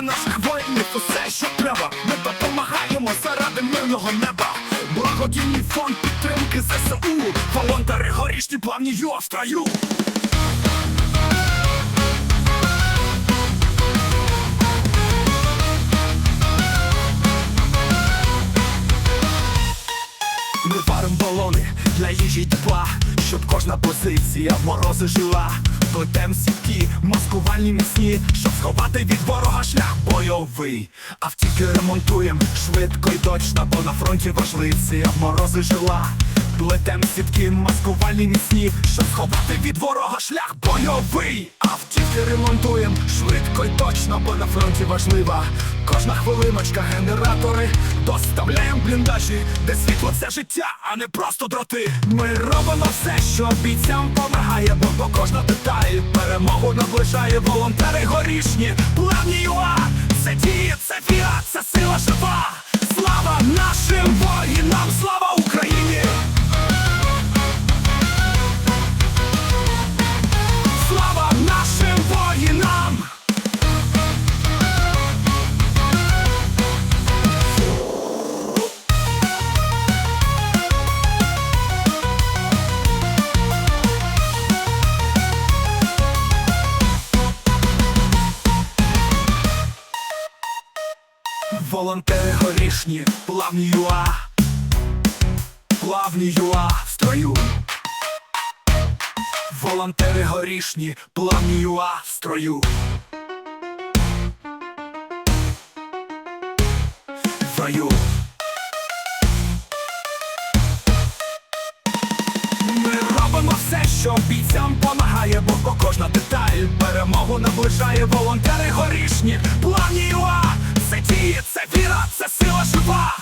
для наших воїнів усе, що треба. Ми допомагаємо заради мирного неба. Благодійний фонд підтримки ЗСУ. Волонтери горішні плавні ю в строю. Ми варим балони для їжі й тепла, щоб кожна позиція в морози жила. Плетем сітки, маскувальні міцні, щоб сховати від ворога шлях бойовий. Автівки ремонтуєм швидко й точно, бо на фронті важливці, в морози жила. Плетем сітки, маскувальні міцні, щоб сховати від ворога шлях бойовий. Автівки ремонтуєм швидко й точно, бо на фронті важлива. Кожна хвилиночка генератори доставляємо бліндажі, де світло це життя, а не просто дроти. Ми робимо все, що бійцям помагає, бо, кожна деталь перемогу наближає волонтери горішні, плавні ЮА, це діє, це віра, це сила жива. Волонтери горішні, плавні ЮА, плавні ЮА. В строю. Волонтери горішні, плавні ЮА. В строю. Ми робимо все, що бійцям помагає, бо кожна деталь перемогу наближає. Волонтери горішні, це сила жива.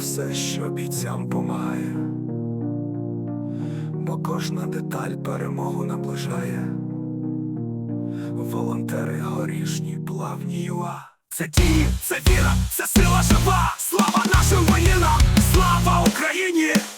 Все, що бійцям помагає, бо кожна деталь перемогу наближає. Волонтери горішні, плавні ЮА. Це дії, це віра, це сила жива. Слава нашим воїнам, слава Україні!